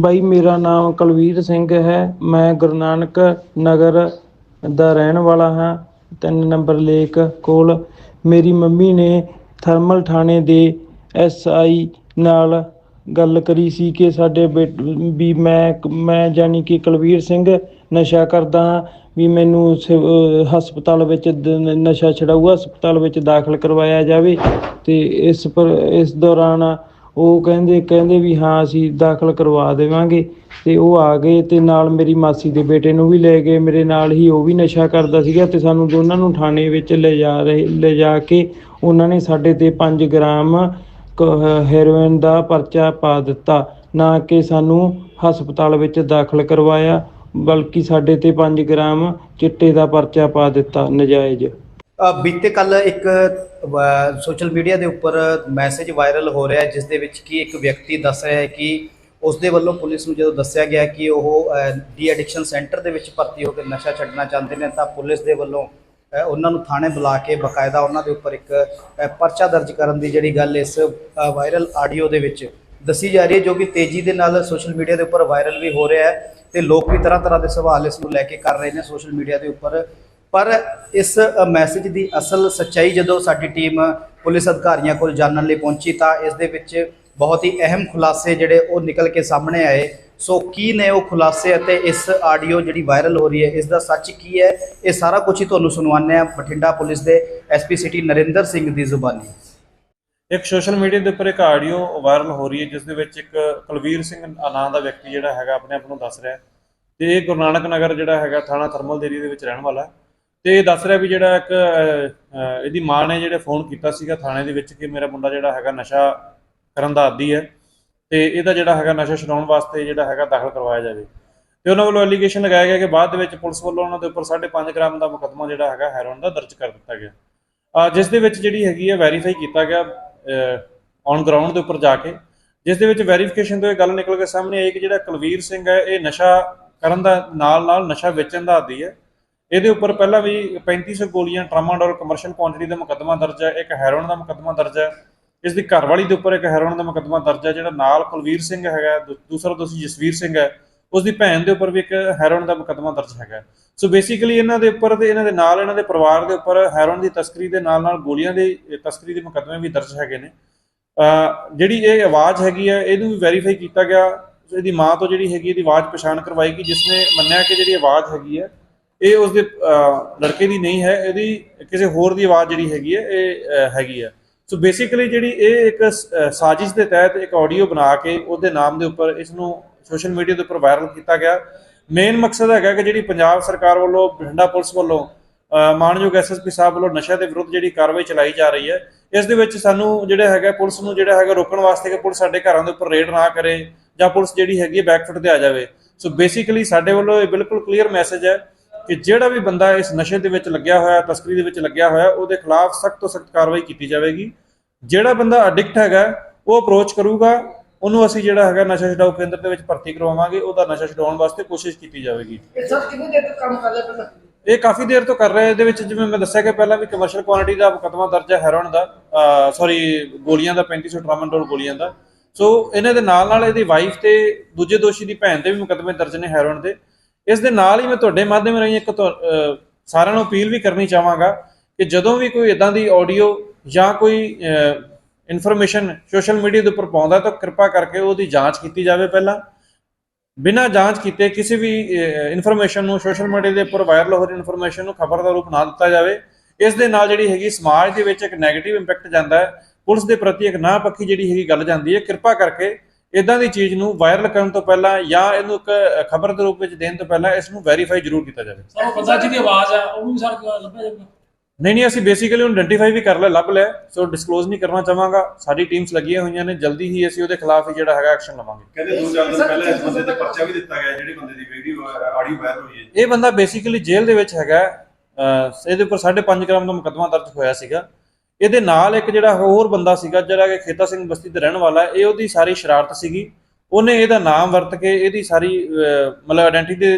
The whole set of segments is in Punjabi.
ਬਾਈ ਮੇਰਾ ਨਾਮ ਕੁਲਵੀਰ ਸਿੰਘ ਹੈ। ਮੈਂ ਗੁਰੂ ਨਾਨਕ ਨਗਰ ਦਾ ਰਹਿਣ ਵਾਲਾ ਹਾਂ। ਤਿੰਨ ਨੰਬਰ ਲੇਕ ਕੋਲ ਮੇਰੀ ਮੰਮੀ ਨੇ ਥਰਮਲ ਥਾਣੇ ਦੇ ਐਸਆਈ ਨਾਲ ਗੱਲ ਕਰੀ ਸੀ ਕਿ ਸਾਡੇ ਬੇਟ, ਵੀ ਮੈਂ ਮੈਂ ਜਾਨੀ ਕਿ ਕੁਲਵੀਰ ਸਿੰਘ ਨਸ਼ਾ ਕਰਦਾ ਹਾਂ, ਵੀ ਮੈਨੂੰ ਸਿਵ- ਅਹ ਹਸਪਤਾਲ ਵਿੱਚ ਦ- ਨਸ਼ਾ ਛਡਾਊ ਹਸਪਤਾਲ ਵਿੱਚ ਦਾਖਲ ਕਰਵਾਇਆ ਜਾਵੇ ਤੇ ਇਸ ਪਰ, ਇਸ ਦੌਰਾਨ ਉਹ ਕਹਿੰਦੇ ਕਹਿੰਦੇ ਵੀ ਹਾਂ, ਅਸੀਂ ਦਾਖਲ ਕਰਵਾ ਦੇਵਾਂਗੇ। ਤੇ ਉਹ ਆ ਗਏ ਤੇ ਨਾਲ ਮੇਰੀ ਮਾਸੀ ਦੇ ਬੇਟੇ ਨੂੰ ਵੀ ਲੈ ਗਏ। ਮੇਰੇ ਨਾਲ ਹੀ ਉਹ ਵੀ ਨਸ਼ਾ ਕਰਦਾ ਸੀਗਾ ਤੇ ਸਾਨੂੰ ਦੋਨਾਂ ਨੂੰ ਥਾਣੇ ਵਿੱਚ ਲੈ ਜਾ ਰਹੇ, ਲੈ ਜਾ ਕੇ ਉਹਨਾਂ ਨੇ ਸਾਡੇ ਤੇ 5 ਗ੍ਰਾਮ ਕ- ਹੈਰੋਇਨ ਦਾ ਪਰਚਾ ਪਾ ਦਿੱਤਾ। ਨਾ ਕਿ ਸਾਨੂੰ ਹਸਪਤਾਲ ਵਿੱਚ ਦਾਖਲ ਕਰਵਾਇਆ, ਬਲਕਿ ਸਾਡੇ ਤੇ 5 ਗ੍ਰਾਮ ਚਿੱਟੇ ਦਾ ਪਰਚਾ ਪਾ ਦਿੱਤਾ ਨਜਾਇਜ਼। ਬੀਤੇ ਕੱਲ ਇੱਕ ਸੋਸ਼ਲ ਮੀਡੀਆ ਦੇ ਉੱਪਰ ਮੈਸੇਜ ਵਾਇਰਲ ਹੋ ਰਿਹਾ ਜਿਸ ਦੇ ਵਿੱਚ ਕਿ ਇੱਕ ਵਿਅਕਤੀ ਦੱਸ ਰਿਹਾ ਹੈ ਕਿ ਉਸ ਦੇ ਵੱਲੋਂ ਪੁਲਿਸ ਨੂੰ ਜਦੋਂ ਦੱਸਿਆ ਗਿਆ ਕਿ ਉਹ ਡੀ ਐਡਿਕਸ਼ਨ ਸੈਂਟਰ ਦੇ ਵਿੱਚ ਭਰਤੀ ਹੋ ਕੇ ਨਸ਼ਾ ਛੱਡਣਾ ਚਾਹੁੰਦੇ ਨੇ, ਤਾਂ ਪੁਲਿਸ ਦੇ ਵੱਲੋਂ ਉਹਨਾਂ ਨੂੰ ਥਾਣੇ ਬੁਲਾ ਕੇ ਬਕਾਇਦਾ ਉਹਨਾਂ ਦੇ ਉੱਪਰ ਇੱਕ ਪਰਚਾ ਦਰਜ ਕਰਨ ਦੀ ਜਿਹੜੀ ਗੱਲ ਇਸ ਵਾਇਰਲ ਆਡੀਓ ਦੇ ਵਿੱਚ ਦੱਸੀ ਜਾ ਰਹੀ ਹੈ, ਜੋ ਕਿ ਤੇਜ਼ੀ ਦੇ ਨਾਲ ਸੋਸ਼ਲ ਮੀਡੀਆ ਦੇ ਉੱਪਰ ਵਾਇਰਲ ਵੀ ਹੋ ਰਿਹਾ ਹੈ ਤੇ ਲੋਕ ਵੀ ਤਰ੍ਹਾਂ ਤਰ੍ਹਾਂ ਦੇ ਸਵਾਲ ਇਸ ਨੂੰ ਲੈ ਕੇ ਕਰ ਰਹੇ ਨੇ ਸੋਸ਼ਲ ਮੀਡੀਆ ਦੇ ਉੱਪਰ ਪਰ ਇਸ ਮੈਸੇਜ ਦੀ ਅਸਲ ਸੱਚਾਈ ਜਦੋਂ ਸਾਡੀ ਟੀਮ ਪੁਲਿਸ ਅਧਿਕਾਰੀਆਂ ਕੋਲ ਜਾਣਨ ਲਈ ਪਹੁੰਚੀ ਤਾਂ ਇਸ ਦੇ ਵਿੱਚ ਬਹੁਤ ਹੀ ਅਹਿਮ ਖੁਲਾਸੇ ਜਿਹੜੇ ਉਹ ਨਿਕਲ ਕੇ ਸਾਹਮਣੇ ਆਏ। ਸੋ ਕੀ ਨੇ ਉਹ ਖੁਲਾਸੇ ਅਤੇ ਇਸ ਆਡੀਓ ਜਿਹੜੀ ਵਾਇਰਲ ਹੋ ਰਹੀ ਹੈ, ਇਸ ਦਾ ਸੱਚ ਕੀ ਹੈ? ਇਹ ਸਾਰਾ ਕੁਝ ਹੀ ਤੁਹਾਨੂੰ ਸੁਣਵਾਉਂਦੇ ਆ ਬਠਿੰਡਾ ਪੁਲਿਸ ਦੇ ਐਸਪੀ ਸਿਟੀ ਨਰਿੰਦਰ ਸਿੰਘ ਦੀ ਜ਼ੁਬਾਨੀ। ਇੱਕ ਸੋਸ਼ਲ ਮੀਡੀਆ ਦੇ ਉੱਪਰ ਇੱਕ ਆਡੀਓ ਵਾਇਰਲ ਹੋ ਰਹੀ ਹੈ, ਜਿਸ ਦੇ ਵਿੱਚ ਇੱਕ ਕੁਲਵੀਰ ਸਿੰਘ ਨਾਂ ਦਾ ਵਿਅਕਤੀ ਜਿਹੜਾ ਹੈਗਾ ਆਪਣੇ ਆਪ ਨੂੰ ਦੱਸ ਰਿਹਾ ਹੈ। ਤੇ ਇਹ ਗੁਰੂ ਨਾਨਕ ਨਗਰ ਜਿਹੜਾ ਹੈਗਾ, ਥਾਣਾ ਥਰਮਲ ਦੇਰੀ ਦੇ ਵਿੱਚ ਰਹਿਣ ਵਾਲਾ ਹੈ। ਤੇ ਇਹ ਦੱਸ ਰਿਹਾ ਵੀ ਜਿਹੜਾ ਇੱਕ ਅਹ, ਇਹਦੀ ਮਾਂ ਨੇ ਜਿਹੜੇ ਫੋਨ ਕੀਤਾ ਸੀਗਾ ਥਾਣੇ ਦੇ ਵਿੱਚ ਕਿ ਮੇਰਾ ਮੁੰਡਾ ਜਿਹੜਾ ਹੈਗਾ ਨਸ਼ਾ ਕਰਨ ਦਾ ਆਦੀ ਹੈ ਤੇ ਇਹਦਾ ਜਿਹੜਾ ਹੈਗਾ ਨਸ਼ਾ ਛਡਾਉਣ ਵਾਸਤੇ ਜਿਹੜਾ ਹੈਗਾ ਦਾਖਲ ਕਰਵਾਇਆ ਜਾਵੇ। ਤੇ ਉਹਨਾਂ ਵੱਲੋਂ ਐਲੀਗੇਸ਼ਨ ਲਗਾਇਆ ਗਿਆ ਕਿ ਬਾਅਦ ਦੇ ਵਿੱਚ ਪੁਲਿਸ ਵੱਲੋਂ ਉਹਨਾਂ ਦੇ ਉੱਪਰ 5.5 ਗ੍ਰਾਮ ਦਾ ਮੁਕੱਦਮਾ ਜਿਹੜਾ ਹੈਗਾ ਹੈਰੋਨ ਦਾ ਦਰਜ ਕਰ ਦਿੱਤਾ ਗਿਆ। ਅਹ ਜਿਸ ਦੇ ਵਿੱਚ ਜਿਹੜੀ ਹੈਗੀ ਹੈ ਵੈਰੀਫਾਈ ਕੀਤਾ ਗਿਆ ਔਨ ਗਰਾਊਂਡ ਦੇ ਉੱਪਰ ਜਾ ਕੇ। ਜਿਸ ਦੇ ਵਿੱਚ ਵੈਰੀਫਿਕੇਸ਼ਨ ਤੋਂ ਇਹ ਗੱਲ ਨਿਕਲ ਕੇ ਸਾਹਮਣੇ ਆਈ ਕਿ ਜਿਹੜਾ ਕੁਲਵੀਰ ਸਿੰਘ ਹੈ ਇਹ ਨਸ਼ਾ ਕਰਨ ਦਾ ਨਾਲ ਨਾਲ ਨਸ਼ਾ ਵੇਚਣ ਦਾ ਆਦੀ ਹੈ। ਇਹਦੇ ਉੱਪਰ ਪਹਿਲਾਂ ਵੀ 3500 ਗੋਲੀਆਂ ਟਰਾਮਾਡੋਲ ਕਮਰਸ਼ੀਅਲ ਕੁਆਂਟੀਟੀ ਦਾ ਮੁਕੱਦਮਾ ਦਰਜ ਹੈ, ਇੱਕ ਹੈਰੋਇਨ ਦਾ ਮੁਕੱਦਮਾ ਦਰਜ ਹੈ। ਇਸ ਦੀ ਘਰਵਾਲੀ ਦੇ ਉੱਪਰ ਇੱਕ ਹੈਰੋਇਨ ਦਾ ਮੁਕੱਦਮਾ ਦਰਜ ਹੈ, ਜਿਹੜਾ ਨਾਲ ਕੁਲਵੀਰ ਸਿੰਘ ਹੈਗਾ ਦੂ- ਦੂਸਰਾ ਦੋਸ਼ੀ ਜਸਵੀਰ ਸਿੰਘ ਹੈ। ਉਸ ਦੀ ਭੈਣ ਦੇ ਉੱਪਰ ਵੀ ਇੱਕ ਹੈਰੋਇਨ ਦਾ ਮੁਕੱਦਮਾ ਦਰਜ ਹੈਗਾ ਸੋ ਬੇਸਿਕਲੀ ਇਹਨਾਂ ਦੇ ਉੱਪਰ ਤੇ ਇਹਨਾਂ ਦੇ ਨਾਲ ਇਹਨਾਂ ਦੇ ਪਰਿਵਾਰ ਦੇ ਉੱਪਰ ਹੈਰੋਇਨ ਦੀ ਤਸਕਰੀ ਦੇ ਨਾਲ ਨਾਲ ਗੋਲੀਆਂ ਦੀ ਤਸਕਰੀ ਦੇ ਮੁਕੱਦਮੇ ਵੀ ਦਰਜ ਹੈਗੇ ਨੇ। ਜਿਹੜੀ ਇਹ ਆਵਾਜ਼ ਹੈਗੀ ਹੈ, ਇਹਨੂੰ ਵੀ ਵੈਰੀਫਾਈ ਕੀਤਾ ਗਿਆ। ਇਹਦੀ ਮਾਂ ਤੋਂ ਜਿਹੜੀ ਹੈਗੀ, ਇਹਦੀ ਆਵਾਜ਼ ਪਛਾਣ ਕਰਵਾਈ ਗਈ, ਜਿਸ ਨੇ ਮੰਨਿਆ ਕਿ ਜਿਹੜੀ ਆਵਾਜ਼ ਹੈਗੀ ਹੈ ਇਹ ਉਸਦੇ ਅਹ, ਲੜਕੇ ਦੀ ਨਹੀਂ ਹੈ ਇਹਦੀ ਕਿਸੇ ਹੋਰ ਦੀ ਆਵਾਜ਼ ਜਿਹੜੀ ਹੈਗੀ ਹੈ ਇਹ ਹੈਗੀ ਹੈ। ਸੋ ਬੇਸਿਕਲੀ ਜਿਹੜੀ ਇਹ ਇੱਕ ਸਾਜ਼ਿਸ਼ ਦੇ ਤਹਿਤ ਇੱਕ ਆਡੀਓ ਬਣਾ ਕੇ ਉਹਦੇ ਨਾਮ ਦੇ ਉੱਪਰ ਇਸ ਨੂੰ ਸੋਸ਼ਲ ਮੀਡੀਆ ਦੇ ਉੱਪਰ ਵਾਇਰਲ ਕੀਤਾ ਗਿਆ। ਮੇਨ ਮਕਸਦ ਹੈਗਾ ਕਿ ਜਿਹੜੀ ਪੰਜਾਬ ਸਰਕਾਰ ਵੱਲੋਂ ਬਠਿੰਡਾ ਪੁਲਿਸ ਵੱਲੋਂ ਅਹ, ਮਾਨਯੋਗ ਐਸਐਸਪੀ ਸਾਹਿਬ ਵੱਲੋਂ ਨਸ਼ਾ ਦੇ ਵਿਰੁੱਧ ਜਿਹੜੀ ਕਾਰਵਾਈ ਚਲਾਈ ਜਾ ਰਹੀ ਹੈ ਇਸ ਦੇ ਵਿੱਚ ਸਾਨੂੰ ਜਿਹੜਾ ਹੈਗਾ ਪੁਲਿਸ ਨੂੰ ਜਿਹੜਾ ਹੈਗਾ ਰੋਕਣ ਵਾਸਤੇ ਕਿ ਪੁਲਿਸ ਸਾਡੇ ਘਰਾਂ ਦੇ ਉੱਪਰ ਰੇਡ ਨਾ ਕਰੇ ਜਾਂ ਪੁਲਿਸ ਜਿਹੜੀ ਹੈਗੀ ਬੈਕਫੁੱਟ ਤੇ ਆ ਜਾਵੇ। ਸੋ ਬੇਸਿਕਲੀ ਸਾਡੇ ਵੱਲੋਂ ਇਹ ਬਿਲਕੁਲ ਕਲੀਅਰ ਮੈਸੇਜ ਹੈ ਕਿ ਜਿਹੜਾ ਵੀ ਬੰਦਾ ਇਸ ਨਸ਼ੇ ਦੇ ਵਿੱਚ ਲੱਗਿਆ ਹੋਇਆ ਤਸਕਰੀ ਦੇ ਵਿੱਚ ਲੱਗਿਆ ਹੋਇਆ ਉਹਦੇ ਖਿਲਾਫ ਸਖਤ ਤੋਂ ਸਖਤ ਕਾਰਵਾਈ ਕੀਤੀ ਜਾਵੇਗੀ। ਜਿਹੜਾ ਬੰਦਾ ਐਡਿਕਟ ਹੈਗਾ ਉਹ ਅਪਰੋਚ ਕਰੂਗਾ ਉਹਨੂੰ ਅਸੀਂ ਜਿਹੜਾ ਹੈਗਾ ਨਸ਼ਾ ਛਡਾਊ ਕੇਂਦਰ ਦੇ ਵਿੱਚ ਭਰਤੀ ਕਰਵਾਵਾਂਗੇ ਉਹਦਾ ਨਸ਼ਾ ਛਡਾਉਣ ਵਾਸਤੇ ਕੋਸ਼ਿਸ਼ ਕੀਤੀ ਜਾਵੇਗੀ। ਇਹ ਸਭ ਕਿੰਨੇ ਦੇਰ ਕੰਮ ਕਰ ਪਹਿਲਾਂ? ਇਹ ਕਾਫੀ ਦੇਰ ਤੋਂ ਕਰ ਰਹੇ ਇਹਦੇ ਵਿੱਚ ਜਿਵੇਂ ਮੈਂ ਦੱਸਿਆ ਕਿ ਪਹਿਲਾਂ ਵੀ ਕਮਰਸ਼ੀਅਲ ਕੁਆਂਟੀਟੀ ਦਾ ਮੁਕੱਦਮਾ ਦਰਜ ਹੈ ਹੈਰੋਨ ਦਾ ਸੌਰੀ ਗੋਲੀਆਂ ਦਾ 3500 ਟਰਾਮਾਡੋਲ ਗੋਲੀਆਂ ਦਾ। ਸੋ ਇਹਨਾਂ ਦੇ ਨਾਲ ਨਾਲ ਇਹਦੀ ਵਾਈਫ ਤੇ ਦੂਜੇ ਦੋਸ਼ੀ ਦੀ ਭੈਣ ਤੇ ਵੀ ਮੁਕੱਦਮੇ ਦਰਜ ਨੇ ਹੈਰੋਨ ਦੇ। ਇਸ ਦੇ ਨਾਲ ਹੀ ਮੈਂ ਤੁਹਾਡੇ ਮਾਧਿਅਮ ਰਾਹੀਂ ਇੱਕ ਤੁਹਾ- ਸਾਰਿਆਂ ਨੂੰ ਅਪੀਲ ਵੀ ਕਰਨੀ ਚਾਹਾਂਗਾ ਕਿ ਜਦੋਂ ਵੀ ਕੋਈ ਇਦਾਂ ਦੀ ਆਡੀਓ ਜਾਂ ਕੋਈ ਇਨਫੋਰਮੇਸ਼ਨ ਸੋਸ਼ਲ ਮੀਡੀਆ ਦੇ ਉੱਪਰ ਪਾਉਂਦਾ ਤਾਂ ਕਿਰਪਾ ਕਰਕੇ ਉਹਦੀ ਜਾਂਚ ਕੀਤੀ ਜਾਵੇ ਪਹਿਲਾਂ। ਬਿਨਾਂ ਜਾਂਚ ਕੀਤੇ ਕਿਸੇ ਵੀ ਇਨਫੋਰਮੇਸ਼ਨ ਨੂੰ ਸੋਸ਼ਲ ਮੀਡੀਆ ਦੇ ਉੱਪਰ ਵਾਇਰਲ ਹੋ ਰਹੀ ਇਨਫੋਰਮੇਸ਼ਨ ਨੂੰ ਖਬਰ ਦਾ ਰੂਪ ਨਾ ਦਿੱਤਾ ਜਾਵੇ। ਇਸ ਦੇ ਨਾਲ ਜਿਹੜੀ ਹੈਗੀ ਸਮਾਜ ਦੇ ਵਿੱਚ ਇੱਕ ਨੈਗੇਟਿਵ ਇੰਪੈਕਟ ਜਾਂਦਾ ਹੈ। ਪੁਲਿਸ ਦੇ ਪ੍ਰਤੀ ਇੱਕ ਨਾ ਪੱਖੀ ਜਿਹੜੀ ਹੈਗੀ ਗੱਲ ਜਾਂਦੀ ਹੈ। ਕਿਰਪਾ ਕਰਕੇ ਇਦਾਂ ਦੀ ਚੀਜ਼ ਨੂੰ ਵਾਇਰਲ ਕਰਨ ਤੋਂ ਪਹਿਲਾਂ ਜਾਂ ਇਹਨੂੰ ਇੱਕ ਖਬਰ ਦੇ ਰੂਪ ਵਿੱਚ ਦੇਣ ਤੋਂ ਪਹਿਲਾਂ ਇਸ ਨੂੰ ਵੈਰੀਫਾਈ ਜ਼ਰੂਰ ਕੀਤਾ ਜਾਵੇ। ਸਰ ਉਹ ਬੰਦਾ ਜਿਹਦੀ ਆਵਾਜ਼ ਆ ਉਹਨੂੰ ਵੀ ਸਰ ਲੱਭਿਆ ਜਾਊਗਾ? ਨਹੀਂ ਨਹੀਂ ਅਸੀਂ ਬੇਸਿਕਲੀ ਉਹਨੂੰ ਆਇਡੈਂਟੀਫਾਈ ਵੀ ਕਰ ਲਿਆ ਲੱਭ ਲਿਆ ਸੋ ਡਿਸਕਲੋਜ਼ ਨਹੀਂ ਕਰਨਾ ਚਾਹਾਂਗਾ। ਸਾਡੀ ਟੀਮਸ ਲੱਗੀਆਂ ਹੋਈਆਂ ਨੇ ਜਲਦੀ ਹੀ ਅਸੀਂ ਉਹਦੇ ਖਿਲਾਫ ਜਿਹੜਾ ਹੈਗਾ ਐਕਸ਼ਨ ਲਵਾਂਗੇ। ਕਹਿੰਦੇ ਦੋ ਚਾਰ ਦਿਨ ਪਹਿਲਾਂ ਇਸ ਬੰਦੇ ਤੇ ਪਰਚਾ ਵੀ ਦਿੱਤਾ ਗਿਆ ਜਿਹੜੇ ਬੰਦੇ ਦੀ ਵੀਡੀਓ ਆਡੀਓ ਵਾਇਰਲ ਹੋਈ ਹੈ। ਇਹ ਬੰਦਾ ਬੇਸਿਕਲੀ ਜੇਲ੍ਹ ਦੇ ਵਿੱਚ ਹੈਗਾ ਇਹਦੇ ਉੱਪਰ 5.5 ਗ੍ਰਾਮ ਦਾ ਮੁਕੱਦਮਾ ਦਰਜ ਹੋਇਆ ਸੀਗਾ। ਇਹਦੇ ਨਾਲ ਇੱਕ ਜਿਹੜਾ ਹੋਰ ਬੰਦਾ ਸੀਗਾ ਜਿਹੜਾ ਕਿ ਖੇਤਾ ਸਿੰਘ ਬਸਤੀ ਦਾ ਰਹਿਣ ਵਾਲਾ ਇਹ ਉਹਦੀ ਸਾਰੀ ਸ਼ਰਾਰਤ ਸੀਗੀ। ਉਹਨੇ ਇਹਦਾ ਨਾਮ ਵਰਤ ਕੇ ਇਹਦੀ ਸਾਰੀ ਮਤਲਬ ਆਇਡੈਂਟੀਟੀ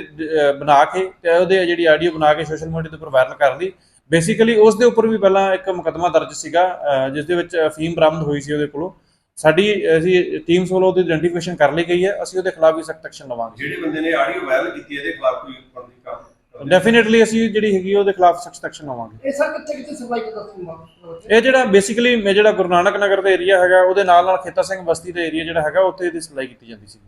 ਬਣਾ ਕੇ ਤੇ ਉਹਦੇ ਜਿਹੜੀ ਆਡੀਓ ਬਣਾ ਕੇ ਸੋਸ਼ਲ ਮੀਡੀਆ ਦੇ ਉੱਪਰ ਵਾਇਰਲ ਕਰ ਲਈ। ਬੇਸਿਕਲੀ ਉਸ ਦੇ ਉੱਪਰ ਵੀ ਪਹਿਲਾਂ ਇੱਕ ਮੁਕੱਦਮਾ ਦਰਜ ਸੀਗਾ ਅਹ, ਜਿਸ ਦੇ ਵਿੱਚ ਅਫੀਮ ਬਰਾਮਦ ਹੋਈ ਸੀ ਉਹਦੇ ਕੋਲੋਂ। ਸਾਡੀ ਅਸੀਂ ਟੀਮਸ ਵੱਲੋਂ ਉਹਦੀ ਆਇਡੈਂਟੀਫਿਕੇਸ਼ਨ ਕਰ ਲਈ ਗਈ ਹੈ ਅਸੀਂ ਉਹਦੇ ਖਿਲਾਫ ਵੀ ਸਖਤ ਐਕਸ਼ਨ ਲਵਾਂਗੇ। ਜਿਹੜੇ ਬੰਦੇ ਨੇ ਆਡੀਓ ਵਾਇਰਲ ਕੀਤੀ ਹੈ, ਇਹਦੇ ਖਿਲਾਫ ਕੋਈ ਡੈਫੀਨਿਟਲੀ ਅਸੀਂ ਜਿਹੜੀ ਹੈਗੀ ਉਹਦੇ ਖਿਲਾਫ ਸਖਤ ਐਕਸ਼ਨ ਲਵਾਂਗੇ। ਇਹ ਸਰ ਕਿੱਥੇ ਕਿੱਥੇ ਸਪਲਾਈ ਕਰਦਾ ਸੀ ਇਹ ਜਿਹੜਾ ਬੇਸਿਕਲੀ ਜਿਹੜਾ ਗੁਰੂ ਨਾਨਕ ਨਗਰ ਦਾ ਏਰੀਆ ਹੈਗਾ ਉਹਦੇ ਨਾਲ ਨਾਲ ਖੇਤਾ ਸਿੰਘ ਬਸਤੀ ਦਾ ਏਰੀਆ ਜਿਹੜਾ ਹੈਗਾ ਉੱਥੇ ਇਹਦੀ ਸਪਲਾਈ ਕੀਤੀ ਜਾਂਦੀ ਸੀ।